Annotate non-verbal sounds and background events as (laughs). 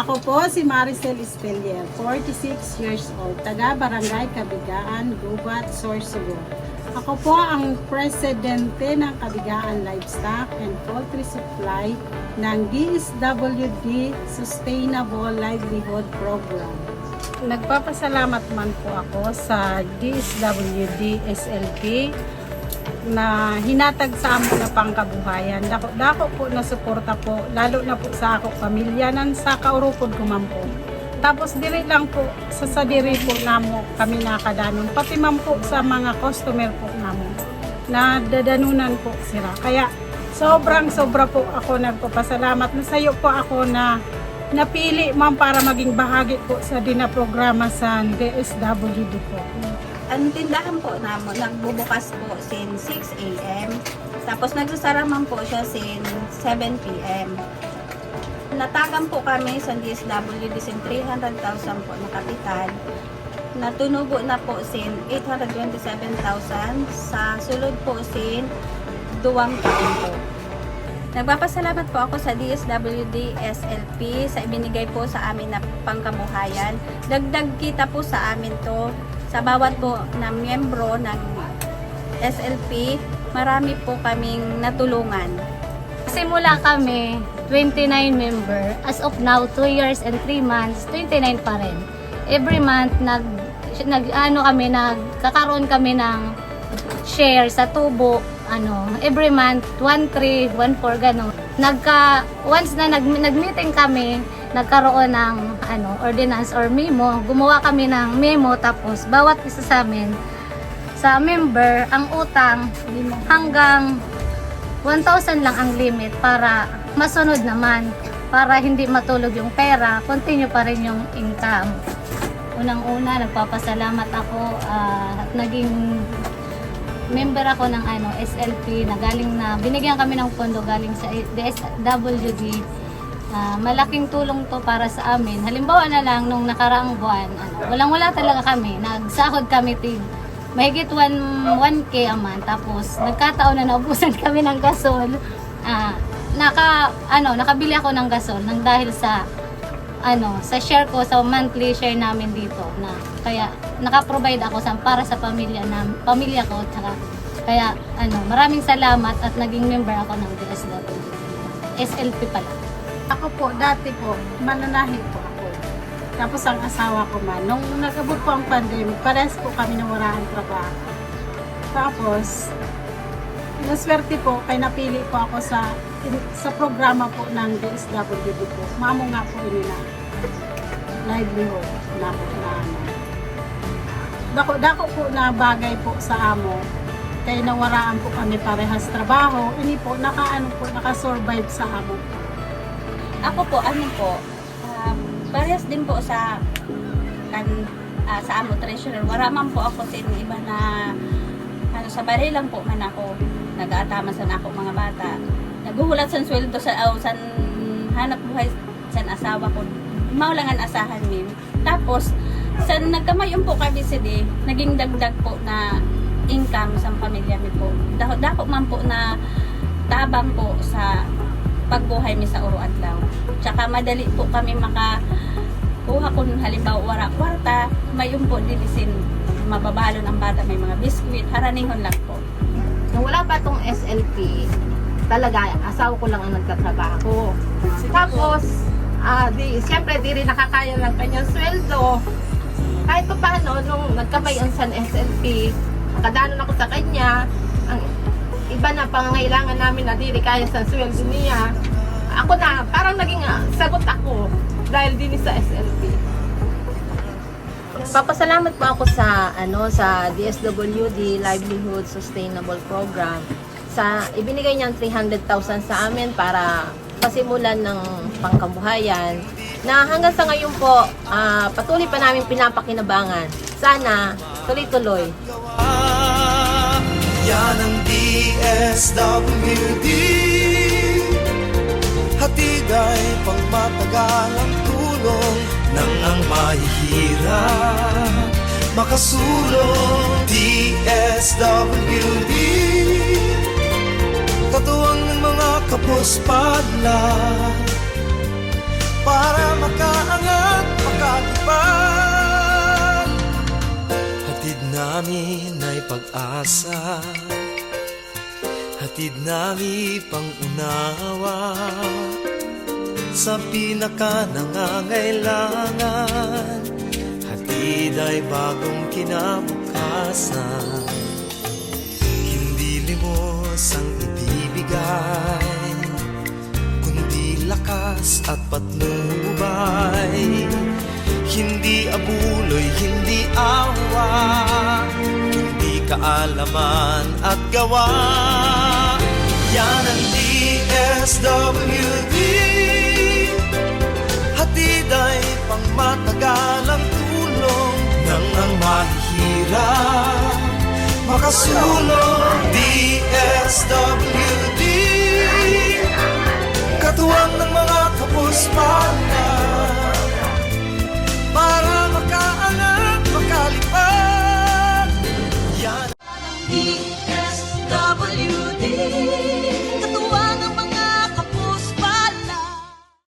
Ako po si Maricel Estelier, 46 years old, taga Barangay Kabigaan, Gubat, Sorsogon. Ako po ang presidente ng Kabigaan Livestock and Poultry Supply ng DSWD Sustainable Livelihood Program. Nagpapasalamat man po ako sa DSWD SLP na hinatag sa amo na pangkabuhayan. Dako, dako po na suporta po, lalo na po sa ako pamilya nan sa kaurupod ko po. Tapos diri lang po sa sa diri po namo kami nakadanon. Pati man po sa mga customer po namo na dadanunan po sila. Kaya sobrang sobra po ako nagpapasalamat na sayo po ako na napili man para maging bahagi po sa dinaprograma sa DSWD po. Ang tindahan po namin, nagbubukas po since 6 a.m. Tapos nagsasara man po siya since 7 p.m. Natagan po kami sa DSWD sin 300,000 po na kapital. Natunubo na po sin 827,000 sa sulod po sin duwang taon po. Nagpapasalamat po ako sa DSWD SLP sa ibinigay po sa amin na pangkabuhayan. Dagdag kita po sa amin to sa bawat po na miyembro ng SLP. Marami po kaming natulungan. Simula kami, 29 member. As of now, 2 years and 3 months, 29 pa rin. Every month, nag, nag ano kami, nagkakaroon kami ng share sa tubo. Ano, every month, 1-3, 1-4, gano'n. Nagka, once na nag, nag-meeting kami, nagkaroon ng ano, ordinance or memo, gumawa kami ng memo tapos bawat isa sa amin sa member ang utang hanggang 1,000 lang ang limit para masunod naman para hindi matulog yung pera, continue pa rin yung income. Unang-una, nagpapasalamat ako ah, at naging member ako ng ano SLP na galing na binigyan kami ng pondo galing sa DSWD Ah, malaking tulong to para sa amin. Halimbawa na lang, nung nakaraang buwan, ano, walang-wala talaga kami. Nagsahod kami tig mahigit 1, 1K a month. Tapos, nagkataon na naubusan (laughs) kami ng gasol. Ah, naka, ano, nakabili ako ng gasol nang dahil sa ano, sa share ko, sa monthly share namin dito na kaya naka-provide ako sa, para sa pamilya na pamilya ko tsaka kaya ano, maraming salamat at naging member ako ng DSW. SLP pala. Ako po, dati po, mananahi po ako. Tapos ang asawa ko man, nung nagabot po ang pandemic, parehas po kami na wala trabaho. Tapos, naswerte po, kay napili po ako sa sa programa po ng DSWD po. Mamo nga po ini na livelihood na po na ano. Dako, dako po na bagay po sa amo. Kaya nawaraan po kami parehas trabaho. Ini po, nakaano po, nakasurvive sa amo. Ako po, ano po, um, parehas din po sa kan, ah, sa amo treasurer. Wala man po ako sa iba na ano sa bari lang po man ako nag-aatama sa ako mga bata. Naguhulat sa sweldo sa aw san hanap buhay sa asawa ko. Maulangan asahan min. Tapos sa nagkamayon po kami sidi, naging dagdag po na income sa pamilya mi po. Dako, dako man po na tabang po sa pagbuhay mi sa Uro Adlaw. Tsaka madali po kami maka kuha kung halimbawa wara kwarta, mayon po dilisin mababalon ang bata may mga biskwit, haranihon lang po. Nung wala pa tong SLP, talaga, asawa ko lang ang nagtatrabaho. Tapos, ah di, siyempre, di rin nakakaya ng kanyang sweldo. Kahit pa paano, nung nagkabayan sa SLP, nakadanon ako sa kanya, ang iba na pangangailangan namin na di rin kaya sa sweldo niya. Ako na, parang naging ah, sagot ako dahil din sa SLP. Papasalamat po ako sa ano sa DSWD Livelihood Sustainable Program sa ibinigay niyang 300,000 sa amin para pasimulan ng pangkabuhayan na hanggang sa ngayon po ah, patuloy pa namin pinapakinabangan. Sana tuloy-tuloy. Yan ang SWD Hatid ay pangmatagal ang tulong ng ang mahihirap. Makasulong DSWD Katuwang ng mga kapos pala Para makaangat, makatipag Hatid namin ay pag-asa. Hatid namin pang-unawa. Sa pinaka nangangailangan Hatid ay bagong kinabukasan. Hindi limos ang ibibigay Kundi lakas at patnubay. Hindi abuloy, hindi awa Kundi kaalaman at gawa yan ang DSWD Hatid ay pangmatagalang tulong Nang ang mahihirap Makasulong DSWD Katuwang ng mga kapos